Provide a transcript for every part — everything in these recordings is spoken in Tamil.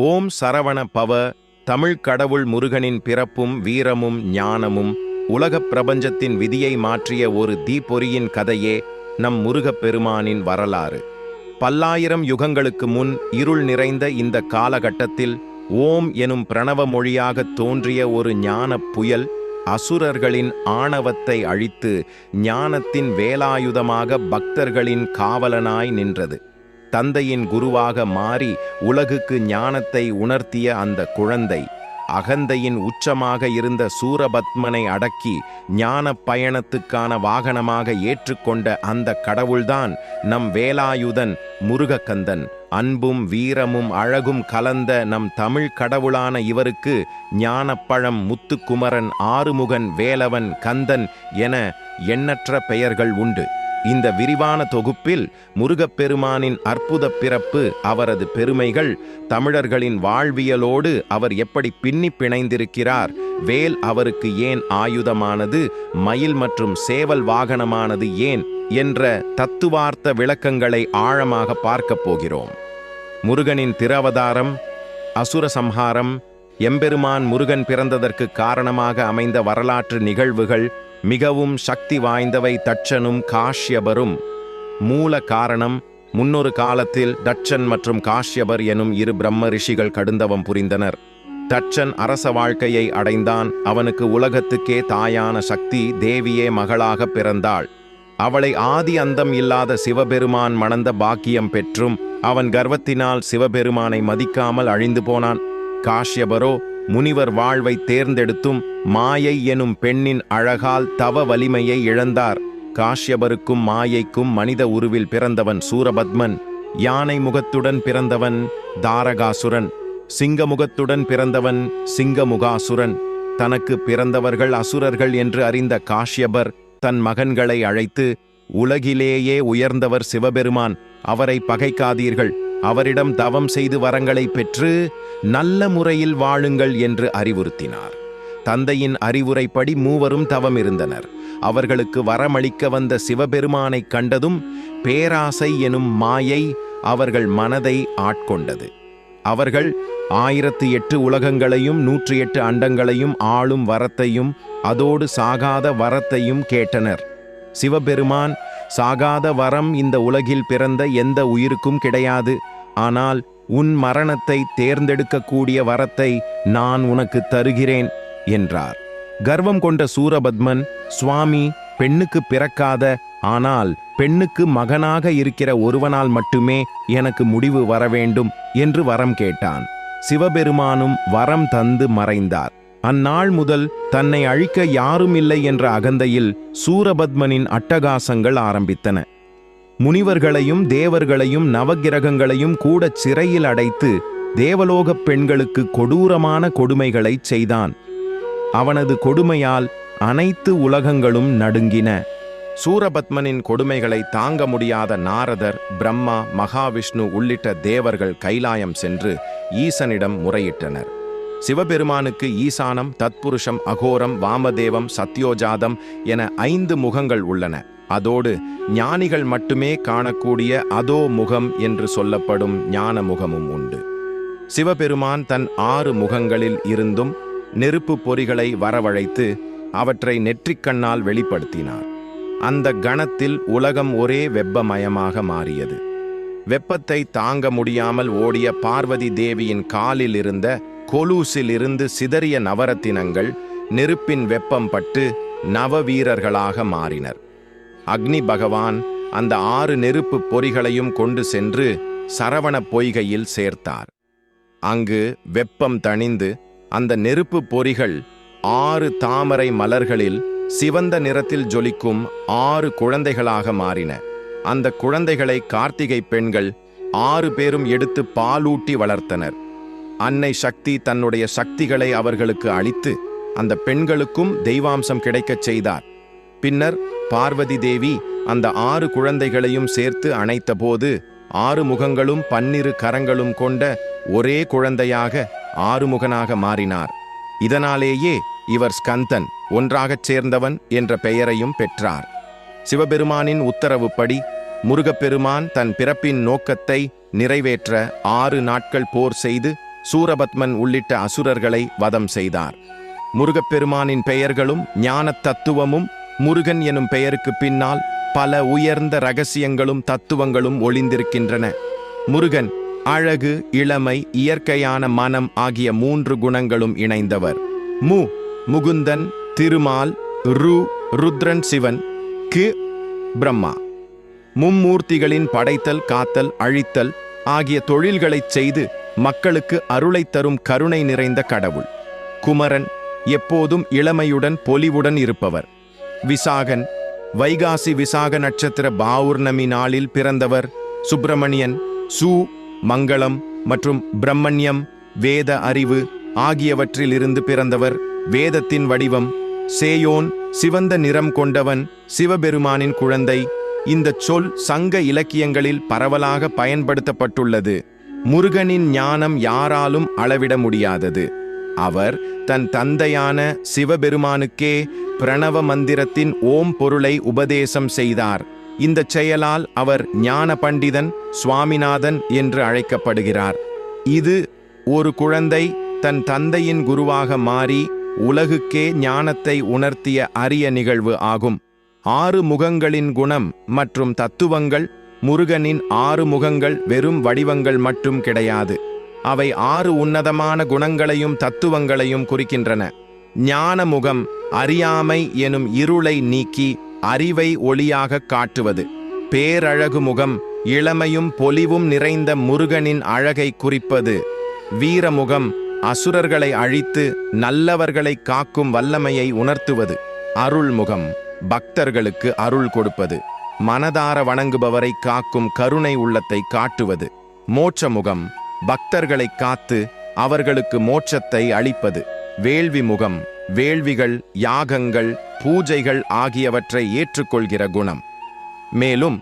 ஓம் சரவண பவ தமிழ் கடவுள் முருகனின் பிறப்பும் வீரமும் ஞானமும் உலகப் பிரபஞ்சத்தின் விதியை மாற்றிய ஒரு தீப்பொறியின் கதையே நம் முருகப் பெருமானின் வரலாறு. பல்லாயிரம் யுகங்களுக்கு முன் இருள் நிறைந்த இந்த காலகட்டத்தில் ஓம் எனும் பிரணவ மொழியாகத் தோன்றிய ஒரு ஞானப் புயல் அசுரர்களின் ஆணவத்தை அழித்து ஞானத்தின் வேலாயுதமாக பக்தர்களின் காவலனாய் நின்றது. தந்தையின் குருவாக மாறி உலகுக்கு ஞானத்தை உணர்த்திய அந்த குழந்தை அகந்தையின் உச்சமாக இருந்த சூரபத்மனை அடக்கி ஞான பயணத்துக்கான வாகனமாக ஏற்றுக்கொண்ட அந்த கடவுள்தான் நம் வேலாயுதன் முருகக்கந்தன். அன்பும் வீரமும் அழகும் கலந்த நம் தமிழ் கடவுளான இவருக்கு ஞானப்பழம் முத்துக்குமரன் ஆறுமுகன் வேலவன் கந்தன் என எண்ணற்ற பெயர்கள் உண்டு. இந்த விரிவான தொகுப்பில் முருகப்பெருமானின் அற்புத பிறப்பு அவரது பெருமைகள் தமிழர்களின் வாழ்வியலோடு அவர் எப்படி பின்னி பிணைந்திருக்கிறார் வேல் அவருக்கு ஏன் ஆயுதமானது மயில் மற்றும் சேவல் வாகனமானது ஏன் என்ற தத்துவார்த்த விளக்கங்களை ஆழமாக பார்க்கப் போகிறோம். முருகனின் திரவதாரம் அசுர சம்ஹாரம் எம்பெருமான் முருகன் பிறந்ததற்கு காரணமாக அமைந்த வரலாற்று நிகழ்வுகள் மிகவும் சக்தி வாய்ந்தவை தட்சனும் காஷ்யபரும். மூல காரணம் முன்னொரு காலத்தில் தட்சன் மற்றும் காஷ்யபர் எனும் இரு பிரம்ம ரிஷிகள் கடுந்தவம் புரிந்தனர். தட்சன் அரச வாழ்க்கையை அடைந்தான் அவனுக்கு உலகத்துக்கே தாயான சக்தி தேவியே மகளாக பிறந்தாள். அவளை ஆதி அந்தம் இல்லாத சிவபெருமான் மணந்த பாக்கியம் பெற்றும் அவன் கர்வத்தினால் சிவபெருமானை மதிக்காமல் அழிந்து போனான். காஷ்யபரோ முனிவர் வாழ்வை தேர்ந்தெடுத்தும் மாயை எனும் பெண்ணின் அழகால் தவ வலிமையை இழந்தார். காஷ்யபருக்கும் மாயைக்கும் மனித உருவில் பிறந்தவன் சூரபத்மன் யானை முகத்துடன் பிறந்தவன் தாரகாசுரன் சிங்கமுகத்துடன் பிறந்தவன் சிங்கமுகாசுரன் தனக்கு பிறந்தவர்கள் அசுரர்கள் என்று அறிந்த காஷ்யபர் தன் மகன்களை அழைத்து உலகிலேயே உயர்ந்தவர் சிவபெருமான் அவரை பகைக்காதீர்கள். அவரிடம் தவம் செய்து வரங்களை பெற்று நல்ல முறையில் வாழுங்கள் என்று அறிவுறுத்தினார். தந்தையின் அறிவுரைப்படி மூவரும் தவம் இருந்தனர் அவர்களுக்கு வரமளிக்க வந்த சிவபெருமானைக் கண்டதும் பேராசை எனும் மாயை அவர்கள் மனதை ஆட்கொண்டது. அவர்கள் ஆயிரத்து எட்டு உலகங்களையும் நூற்றி எட்டு அண்டங்களையும் ஆளும் வரத்தையும் அதோடு சாகாத வரத்தையும் கேட்டனர். சிவபெருமான் சாகாத வரம் இந்த உலகில் பிறந்த எந்த உயிருக்கும் கிடையாது. ஆனால் உன் மரணத்தை தேர்ந்தெடுக்கக்கூடிய வரத்தை நான் உனக்கு தருகிறேன். என்றார். கர்வம் கொண்ட சூரபத்மன் சுவாமி பெண்ணுக்கு பிறக்காத ஆனால் பெண்ணுக்கு மகனாக இருக்கிற ஒருவனால் மட்டுமே எனக்கு முடிவு வர வேண்டும் என்று வரம் கேட்டான். சிவபெருமானும் வரம் தந்து மறைந்தார். அந்நாள் முதல் தன்னை அழிக்க யாரும் இல்லை என்ற அகந்தையில் சூரபத்மனின் அட்டகாசங்கள் ஆரம்பித்தன. முனிவர்களையும் தேவர்களையும் நவகிரகங்களையும் கூட சிறையில் அடைத்து தேவலோகப் பெண்களுக்கு கொடூரமான கொடுமைகளைச் செய்தான். அவனது கொடுமையால் அனைத்து உலகங்களும் நடுங்கின. சூரபத்மனின் கொடுமைகளை தாங்க முடியாத நாரதர் பிரம்மா மகாவிஷ்ணு உள்ளிட்ட தேவர்கள் கைலாயம் சென்று ஈசனிடம் முறையிட்டனர். சிவபெருமானுக்கு ஈசானம் தத்புருஷம் அகோரம் வாமதேவம் சத்யோஜாதம் என ஐந்து முகங்கள் உள்ளன. அதோடு ஞானிகள் மட்டுமே காணக்கூடிய அதோ முகம் என்று சொல்லப்படும் ஞான முகமும் உண்டு. சிவபெருமான் தன் ஆறு முகங்களில் இருந்தும் நெருப்பு பொறிகளை வரவழைத்து அவற்றை நெற்றிக்கண்ணால் வெளிப்படுத்தினார். அந்த கணத்தில் உலகம் ஒரே வெப்பமயமாக மாறியது. வெப்பத்தை தாங்க முடியாமல் ஓடிய பார்வதி தேவியின் காலில் இருந்த கொலூசில் இருந்து சிதறிய நவரத்தினங்கள் நெருப்பின் வெப்பம் பட்டு நவவீரர்களாக மாறினர். அக்னி பகவான் அந்த ஆறு நெருப்பு பொறிகளையும் கொண்டு சென்று சரவண பொய்கையில் சேர்த்தார். அங்கு வெப்பம் தணிந்து அந்த நெருப்பு பொறிகள் ஆறு தாமரை மலர்களில் சிவந்த நிறத்தில் ஜொலிக்கும் ஆறு குழந்தைகளாக மாறின. அந்த குழந்தைகளை கார்த்திகை பெண்கள் ஆறு பேரும் எடுத்து பாலூட்டி வளர்த்தனர். அன்னை சக்தி தன்னுடைய சக்திகளை அவர்களுக்கு அளித்து அந்த பெண்களுக்கும் தெய்வாம்சம் கிடைக்கச் செய்தார். பின்னர் பார்வதி தேவி அந்த ஆறு குழந்தைகளையும் சேர்த்து அணைத்தபோது ஆறு முகங்களும் பன்னிரு கரங்களும் கொண்ட ஒரே குழந்தையாக ஆறுமுகனாக மாறினார். இதனாலேயே இவர் ஸ்கந்தன் ஒன்றாகச் சேர்ந்தவன் என்ற பெயரையும் பெற்றார். சிவபெருமானின் உத்தரவுப்படி முருகப்பெருமான் தன் பிறப்பின் நோக்கத்தை நிறைவேற்ற ஆறு நாட்கள் போர் செய்து சூரபத்மன் உள்ளிட்ட அசுரர்களை வதம் செய்தார். முருகப்பெருமானின் பெயர்களும் ஞானத் தத்துவமும் முருகன் எனும் பெயருக்கு பின்னால் பல உயர்ந்த ரகசியங்களும் தத்துவங்களும் ஒளிந்திருக்கின்றன. முருகன் அழகு இளமை இயற்கையான மனம் ஆகிய மூன்று குணங்களும் இணைந்தவர். மு. முகுந்தன் திருமால் ரு. ருத்ரன் சிவன் கி. பிரம்மா. மும்மூர்த்திகளின் படைத்தல் காத்தல் அழித்தல் ஆகிய தொழில்களைச் செய்து மக்களுக்கு அருளை தரும் கருணை நிறைந்த கடவுள். குமரன் எப்போதும் இளமையுடன் பொலிவுடன் இருப்பவர். விசாகன் வைகாசி விசாக நட்சத்திர பௌர்ணமி நாளில் பிறந்தவர். சுப்பிரமணியன் சு. மங்களம் மற்றும் பிரம்மண்யம் வேத அறிவு ஆகியவற்றிலிருந்து பிறந்தவர் வேதத்தின் வடிவம். சேயோன் சிவந்த நிறம் கொண்டவன் சிவபெருமானின் குழந்தை. இந்த சொல் சங்க இலக்கியங்களில் பரவலாக பயன்படுத்தப்பட்டுள்ளது. முருகனின் ஞானம் யாராலும் அளவிட முடியாதது. அவர் தன் தந்தையான சிவபெருமானுக்கே பிரணவ மந்திரத்தின் ஓம் பொருளை உபதேசம் செய்தார். இந்த செயலால் அவர் ஞான பண்டிதன் சுவாமிநாதன் என்று அழைக்கப்படுகிறார். இது ஒரு குழந்தை தன் தந்தையின் குருவாக மாறி உலகுக்கே ஞானத்தை உணர்த்திய அரிய நிகழ்வு ஆகும். ஆறு முகங்களின் குணம் மற்றும் தத்துவங்கள் முருகனின் ஆறு முகங்கள் வெறும் வடிவங்கள் மட்டும் கிடையாது. அவை ஆறு உன்னதமான குணங்களையும் தத்துவங்களையும் குறிக்கின்றன. ஞான முகம் அறியாமை எனும் இருளை நீக்கி அறிவை ஒளியாக காட்டுவது. பேரழகு முகம் இளமையும் பொலிவும் நிறைந்த முருகனின் அழகை குறிப்பது. வீரமுகம் அசுரர்களை அழித்து நல்லவர்களை காக்கும் வல்லமையை உணர்த்துவது. அருள்முகம் பக்தர்களுக்கு அருள் கொடுப்பது. மனதார வணங்குபவரை காக்கும் கருணை உள்ளத்தை காட்டுவது. மோட்சமுகம் பக்தர்களை காத்து அவர்களுக்கு மோட்சத்தை அளிப்பது. வேள்வி முகம் வேள்விகள் யாகங்கள் பூஜைகள் ஆகியவற்றை ஏற்றுக்கொள்கிற குணம். மேலும்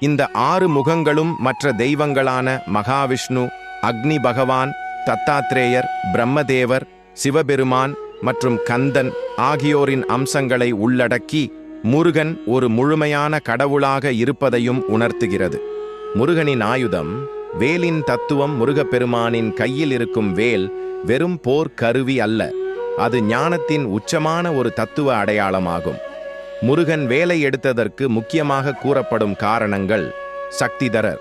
இந்த ஆறு முகங்களும் மற்ற தெய்வங்களான மகாவிஷ்ணு அக்னி பகவான் தத்தாத்ரேயர் பிரம்மதேவர் சிவபெருமான் மற்றும் கந்தன் ஆகியோரின் அம்சங்களை உள்ளடக்கி முருகன் ஒரு முழுமையான கடவுளாக இருப்பதையும் உணர்த்துகிறது. முருகனின் ஆயுதம் வேலின் தத்துவம் முருகப்பெருமானின் கையில் இருக்கும் வேல் வெறும் போர் கருவி அல்ல. அது ஞானத்தின் உச்சமான ஒரு தத்துவ அடையாளமாகும். முருகன் வேலை எடுத்ததற்கு முக்கியமாக கூறப்படும் காரணங்கள் சக்திதரர்.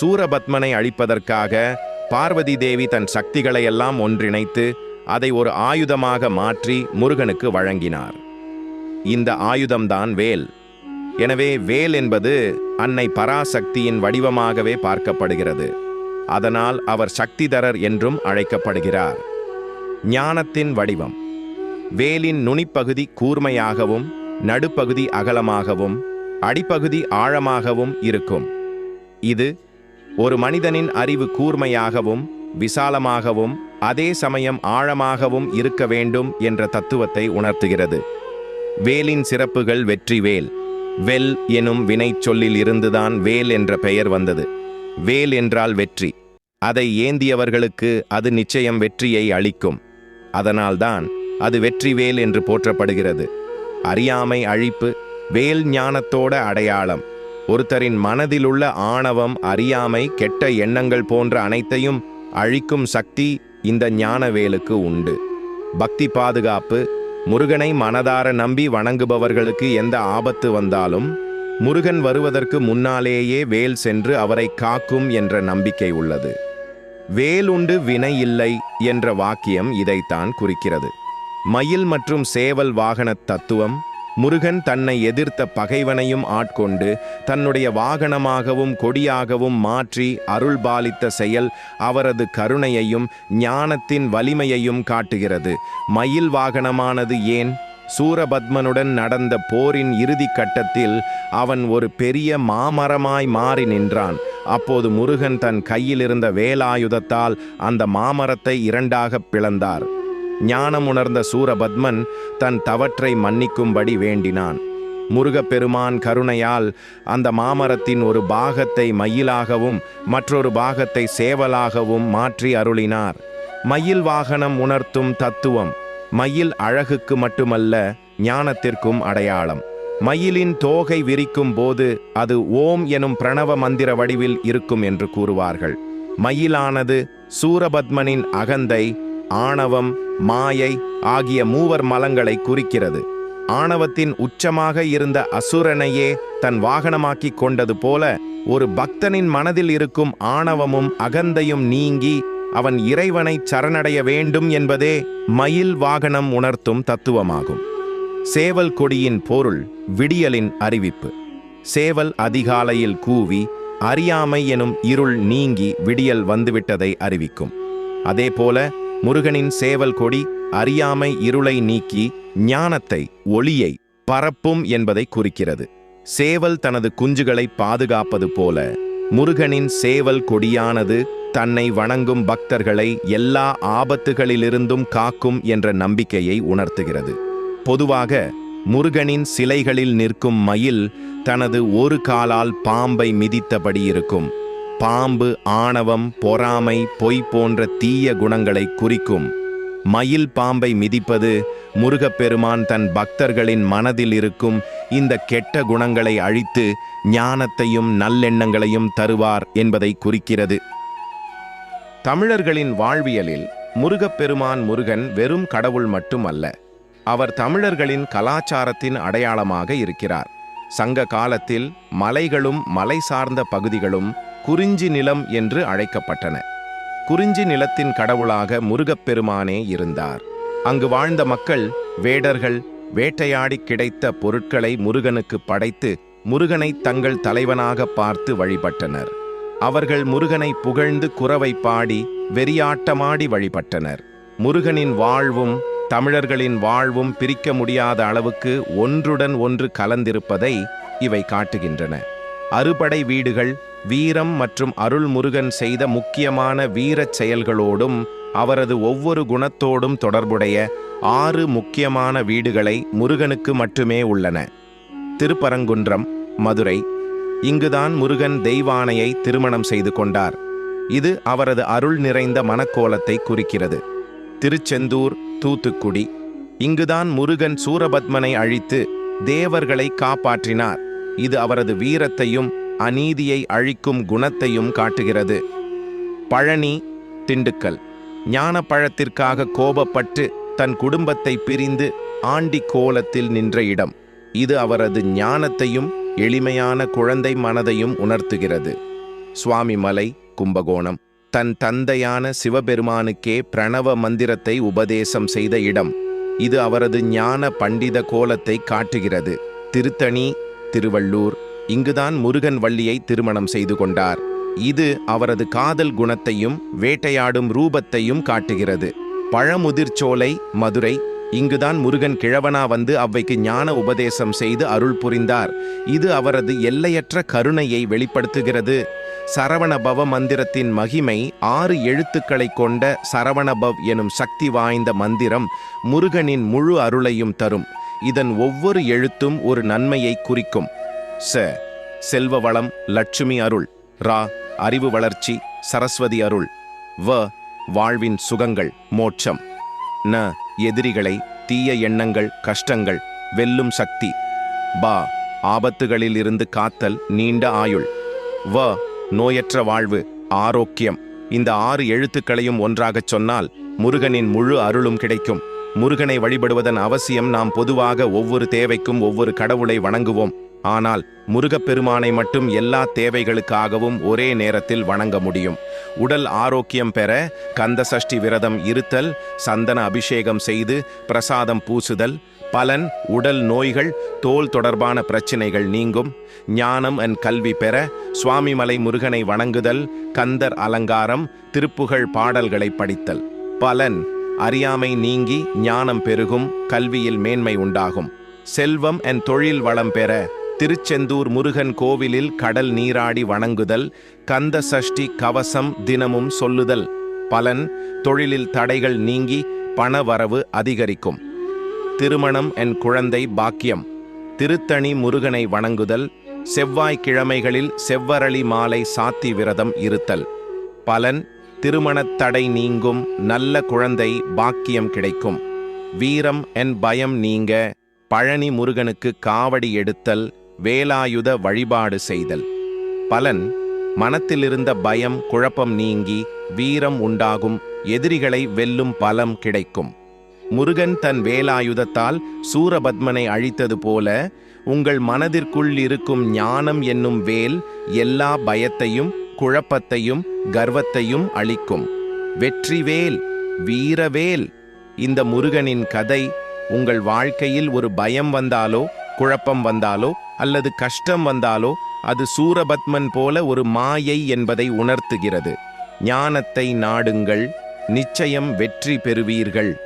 சூரபத்மனை அழிப்பதற்காக பார்வதி தேவி தன் சக்திகளையெல்லாம் ஒன்றிணைத்து அதை ஒரு ஆயுதமாக மாற்றி முருகனுக்கு வழங்கினார். இந்த ஆயுதம்தான் வேல். எனவே வேல் என்பது அன்னை பராசக்தியின் வடிவமாகவே பார்க்கப்படுகிறது. அதனால் அவர் சக்திதரர் என்றும் அழைக்கப்படுகிறார். ஞானத்தின் வடிவம். வேலின் நுனிப்பகுதி கூர்மையாகவும் நடுப்பகுதி அகலமாகவும் அடிப்பகுதி ஆழமாகவும் இருக்கும். இது ஒரு மனிதனின் அறிவு கூர்மையாகவும் விசாலமாகவும் அதே சமயம் ஆழமாகவும் இருக்க வேண்டும் என்ற தத்துவத்தை உணர்த்துகிறது. வேலின் சிறப்புகள் வெற்றி வேல் வெல் எனும் வினை சொல்லில் இருந்துதான் வேல் என்ற பெயர் வந்தது. வேல் என்றால் வெற்றி. அதை ஏந்தியவர்களுக்கு அது நிச்சயம் வெற்றியை அளிக்கும். அதனால்தான் அது வெற்றி வேல் என்று போற்றப்படுகிறது. அறியாமை அழிப்பு வேல் ஞானத்தோட அடையாளம். ஒருத்தரின் மனதிலுள்ள ஆணவம் அறியாமை கெட்ட எண்ணங்கள் போன்ற அனைத்தையும் அழிக்கும் சக்தி இந்த ஞான வேலுக்கு உண்டு. பக்தி பாதுகாப்பு முருகனை மனதார நம்பி வணங்குபவர்களுக்கு எந்த ஆபத்து வந்தாலும் முருகன் வருவதற்கு முன்னாலேயே வேல் சென்று அவரை காக்கும் என்ற நம்பிக்கை உள்ளது. வேலுண்டு வினை இல்லை என்ற வாக்கியம் இதைத்தான் குறிக்கிறது. மயில் மற்றும் சேவல் வாகனத் தத்துவம் முருகன் தன்னை எதிர்த்த பகைவனையும் ஆட்கொண்டு தன்னுடைய வாகனமாகவும் கொடியாகவும் மாற்றி அருள் பாலித்த செயல் அவரது கருணையையும் ஞானத்தின் வலிமையையும் காட்டுகிறது. மயில் வாகனமானது ஏன்? சூரபத்மனுடன் நடந்த போரின் இறுதி கட்டத்தில் அவன் ஒரு பெரிய மாமரமாய் மாறி நின்றான். அப்போது முருகன் தன் கையிலிருந்த வேலாயுதத்தால் அந்த மாமரத்தை இரண்டாகப் பிளந்தார். ஞானம் உணர்ந்த சூரபத்மன் தன் தவற்றை மன்னிக்கும்படி வேண்டினான். முருகப்பெருமான் கருணையால் அந்த மாமரத்தின் ஒரு பாகத்தை மயிலாகவும் மற்றொரு பாகத்தை சேவலாகவும் மாற்றி அருளினார். மயில் வாகனம் உணர்த்தும் தத்துவம் மயில் அழகுக்கு மட்டுமல்ல ஞானத்திற்கும் அடையாளம். மயிலின் தோகை விரிக்கும் போது அது ஓம் எனும் பிரணவ மந்திர வடிவில் இருக்கும் என்று கூறுவார்கள். மயிலானது சூரபத்மனின் அகந்தை ஆணவம் மாயை ஆகிய மூவர் மலங்களை குறிக்கிறது. ஆணவத்தின் உச்சமாக இருந்த அசுரனையே தன் வாகனமாக்கிக் கொண்டது போல ஒரு பக்தனின் மனதில் இருக்கும் ஆணவமும் அகந்தையும் நீங்கி அவன் இறைவனை சரணடைய வேண்டும் என்பதே மயில் வாகனம் உணர்த்தும் தத்துவமாகும். சேவல் கொடியின் பொருள் விடியலின் அறிவிப்பு. சேவல் அதிகாலையில் கூவி அறியாமை எனும் இருள் நீங்கி விடியல் வந்துவிட்டதை அறிவிக்கும். அதேபோல முருகனின் சேவல் கொடி அறியாமை இருளை நீக்கி ஞானத்தை ஒளியை பரப்பும் என்பதை குறிக்கிறது. சேவல் தனது குஞ்சுகளை பாதுகாப்பது போல முருகனின் சேவல் கொடியானது தன்னை வணங்கும் பக்தர்களை எல்லா ஆபத்துகளிலிருந்தும் காக்கும் என்ற நம்பிக்கையை உணர்த்துகிறது. பொதுவாக முருகனின் சிலைகளில் நிற்கும் மயில் தனது ஒரு காலால் பாம்பை மிதித்தபடி இருக்கும். பாம்பு ஆணவம் பொறாமை பொய் போன்ற தீய குணங்களை குறிக்கும். மயில் பாம்பை மிதிப்பது முருகப்பெருமான் தன் பக்தர்களின் மனதில் இருக்கும் இந்த கெட்ட குணங்களை அழித்து ஞானத்தையும் நல்லெண்ணங்களையும் தருவார் என்பதை குறிக்கிறது. தமிழர்களின் வாழ்வியலில் முருகப்பெருமான் முருகன் வெறும் கடவுள் மட்டுமல்ல. அவர் தமிழர்களின் கலாச்சாரத்தின் அடையாளமாக இருக்கிறார். சங்க காலத்தில் மலைகளும் மலை சார்ந்த பகுதிகளும் குறிஞ்சி நிலம் என்று அழைக்கப்பட்டன. குறிஞ்சி நிலத்தின் கடவுளாக முருகப்பெருமானே இருந்தார். அங்கு வாழ்ந்த மக்கள் வேடர்கள் வேட்டையாடி கிடைத்த பொருட்களை முருகனுக்கு படைத்து முருகனை தங்கள் தலைவனாக பார்த்து வழிபட்டனர். அவர்கள் முருகனை புகழ்ந்து குறவை பாடி வெறியாட்டமாடி வழிபட்டனர். முருகனின் வாழ்வும் தமிழர்களின் வாழ்வும் பிரிக்க முடியாத அளவுக்கு ஒன்றுடன் ஒன்று கலந்திருப்பதை இவை காட்டுகின்றன. அறுபடை வீடுகள் வீரம் மற்றும் அருள் முருகன் செய்த முக்கியமான வீரச் செயல்களோடும் அவரது ஒவ்வொரு குணத்தோடும் தொடர்புடைய ஆறு முக்கியமான வீடுகளை முருகனுக்கு மட்டுமே உள்ளன. திருப்பரங்குன்றம் மதுரை. இங்குதான் முருகன் தெய்வானையை திருமணம் செய்து கொண்டார். இது அவரது அருள் நிறைந்த மனக்கோலத்தை குறிக்கிறது. திருச்செந்தூர் தூத்துக்குடி. இங்குதான் முருகன் சூரபத்மனை அழித்து தேவர்களை காப்பாற்றினார். இது அவரது வீரத்தையும் அநீதியை அழிக்கும் குணத்தையும் காட்டுகிறது. பழனி திண்டுக்கல். ஞான பழத்திற்காக கோபப்பட்டு தன் குடும்பத்தை பிரிந்து ஆண்டி கோலத்தில் நின்ற இடம். இது அவரது ஞானத்தையும் எளிமையான குழந்தை மனதையும் உணர்த்துகிறது. சுவாமிமலை கும்பகோணம். தன் தந்தையான சிவபெருமானுக்கே பிரணவ மந்திரத்தை உபதேசம் செய்த இடம். இது அவரது ஞான பண்டித கோலத்தை காட்டுகிறது. திருத்தணி திருவள்ளூர் இங்குதான் முருகன் வள்ளியை திருமணம் செய்து கொண்டார். இது அவரது காதல் குணத்தையும் வேட்டையாடும் ரூபத்தையும் காட்டுகிறது. பழமுதிர்ச்சோலை மதுரை இங்குதான் முருகன் கிழவனா வந்து அவ்வைக்கு ஞான உபதேசம் செய்து அருள் புரிந்தார். இது அவரது எல்லையற்ற கருணையை வெளிப்படுத்துகிறது. சரவணபவ மந்திரத்தின் மகிமை ஆறு எழுத்துக்களை கொண்ட சரவணபவ் எனும் சக்தி வாய்ந்த மந்திரம் முருகனின் முழு அருளையும் தரும். இதன் ஒவ்வொரு எழுத்தும் ஒரு நன்மையை குறிக்கும். ச. செல்வ வளம் லட்சுமி அருள். ரா. அறிவு வளர்ச்சி சரஸ்வதி அருள். வ. வாழ்வின் சுகங்கள் மோட்சம். ந. எதிரிகளை தீய எண்ணங்கள் கஷ்டங்கள் வெல்லும் சக்தி. பா. ஆபத்துகளில் இருந்து காத்தல் நீண்ட ஆயுள். வ. நோயற்ற வாழ்வு ஆரோக்கியம். இந்த ஆறு எழுத்துக்களையும் ஒன்றாகச் சொன்னால் முருகனின் முழு அருளும் கிடைக்கும். முருகனை வழிபடுவதன் அவசியம் நாம் பொதுவாக ஒவ்வொரு தேவைக்கும் ஒவ்வொரு கடவுளை வணங்குவோம். ஆனால் முருகப்பெருமானை மட்டும் எல்லா தேவைகளுக்காகவும் ஒரே நேரத்தில் வணங்க முடியும். உடல் ஆரோக்கியம் பெற கந்த சஷ்டி விரதம் இருத்தல் சந்தன அபிஷேகம் செய்து பிரசாதம் பூசுதல் பலன் உடல் நோய்கள் தோல் தொடர்பான பிரச்சினைகள் நீங்கும். ஞானம் அண்ட் கல்வி பெற சுவாமிமலை முருகனை வணங்குதல் கந்தர் அலங்காரம் திருப்புகழ் பாடல்களை படித்தல். பலன் அறியாமை நீங்கி ஞானம் பெருகும் கல்வியில் மேன்மை உண்டாகும். செல்வம் அண்ட் தொழில் வளம் பெற திருச்செந்தூர் முருகன் கோவிலில் கடல் நீராடி வணங்குதல் கந்த சஷ்டி கவசம் தினமும் சொல்லுதல். பலன் தொழிலில் தடைகள் நீங்கி பணவரவு அதிகரிக்கும். திருமணம் என் குழந்தை பாக்கியம். திருத்தணி முருகனை வணங்குதல் செவ்வாய்க்கிழமைகளில் செவ்வரளி மாலை சாத்தி விரதம் இருத்தல். பலன் திருமணத் தடை நீங்கும் நல்ல குழந்தை பாக்கியம் கிடைக்கும். வீரம் என் பயம் நீங்க பழனி முருகனுக்கு காவடி எடுத்தல் வேலாயுத வழிபாடு செய்தல். பலன் மனத்திலிருந்த பயம் குழப்பம் நீங்கி வீரம் உண்டாகும் எதிரிகளை வெல்லும் பலம் கிடைக்கும். முருகன் தன் வேலாயுதத்தால் சூரபத்மனை அழித்தது போல உங்கள் மனதிற்குள் இருக்கும் ஞானம் என்னும் வேல் எல்லா பயத்தையும் குழப்பத்தையும் கர்வத்தையும் அளிக்கும். வெற்றிவேல் வீரவேல் இந்த முருகனின் கதை உங்கள் வாழ்க்கையில் ஒரு பயம் வந்தாலோ குழப்பம் வந்தாலோ அல்லது கஷ்டம் வந்தாலோ அது சூரபத்மன் போல ஒரு மாயை என்பதை உணர்த்துகிறது. ஞானத்தை நாடுங்கள் நிச்சயம் வெற்றி பெறுவீர்கள்.